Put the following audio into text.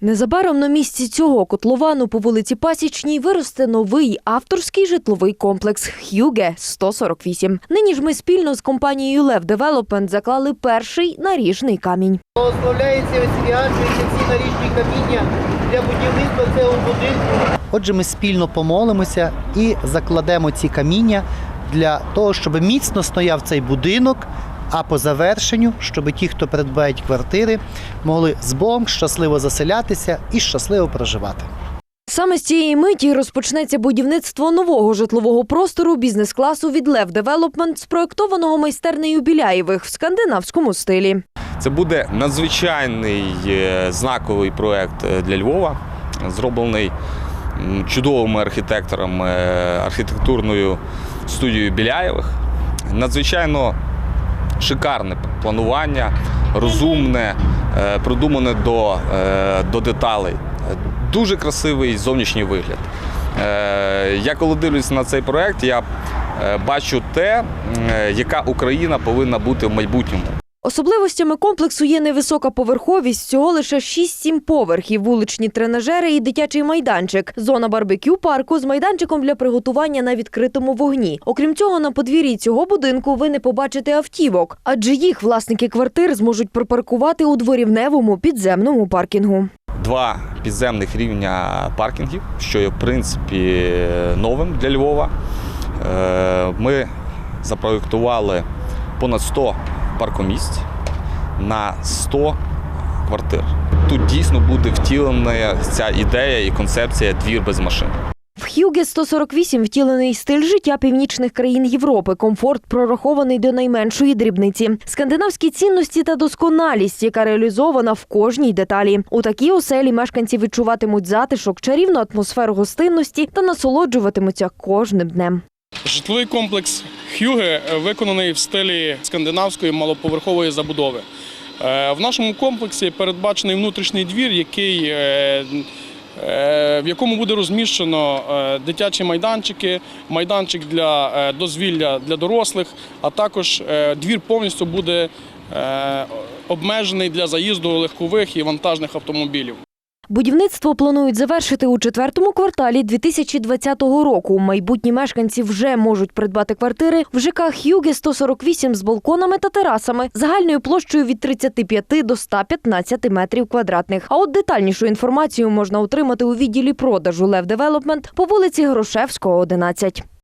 Незабаром на місці цього котловану по вулиці Пасічній виросте новий авторський житловий комплекс Х'юге 148. Нині ж ми спільно з компанією Лев Девелопмент заклали перший наріжний камінь. Благословляється освячується всі наріжні каміння для будівництва цього будинку. Отже, ми спільно помолимося і закладемо ці каміння для того, щоб міцно стояв цей будинок. А по завершенню, щоб ті, хто придбають квартири, могли з Богом щасливо заселятися і щасливо проживати. Саме з цієї миті розпочнеться будівництво нового житлового простору бізнес-класу від Лев Девелопмент, спроектованого майстернею Біляєвих в скандинавському стилі. Це буде надзвичайний е, знаковий проект е, для Львова, зроблений чудовими архітекторами е, архітектурною студією Біляєвих. Надзвичайно шикарне планування, розумне, е, продумане до, е, до деталей. Дуже красивий зовнішній вигляд. Е, Я коли дивлюся на цей проект, я бачу те, яка Україна повинна бути в майбутньому. Особливостями комплексу є невисока поверховість, всього лише 6-7 поверхів, вуличні тренажери і дитячий майданчик, зона барбекю парку з майданчиком для приготування на відкритому вогні. Окрім цього, на подвір'ї цього будинку ви не побачите автівок, адже їх власники квартир зможуть припаркувати у дворівневому підземному паркінгу. два підземних рівня паркінгів, що є в принципі новим для Львова. Е, Ми запроєктували понад 100 паркомісць на 100 квартир. Тут дійсно буде втілена ця ідея і концепція двір без машин. В Х'юге 148 втілений стиль життя північних країн Європи, комфорт прорахований до найменшої дрібниці, скандинавські цінності та досконалість, яка реалізована в кожній деталі. У такій оселі мешканці відчуватимуть затишок, чарівну атмосферу гостинності та насолоджуватимуться кожним днем. Житловий комплекс Хюге е, виконаний в стилі скандинавської малоповерхової забудови. Е, В нашому комплексі передбачений внутрішній двір, який, е, в якому буде розміщено дитячі майданчики, майданчик для дозвілля для дорослих, а також двір повністю буде обмежений для заїзду легкових і вантажних автомобілів. Будівництво планують завершити у четвертому кварталі 2020 року. Майбутні мешканці вже можуть придбати квартири в ЖК Х'юге 148 з балконами та терасами загальною площею від 35 до 115 метрів квадратних. А от детальнішу інформацію можна отримати у відділі продажу Лев Девелопмент по вулиці Грушевського, 11.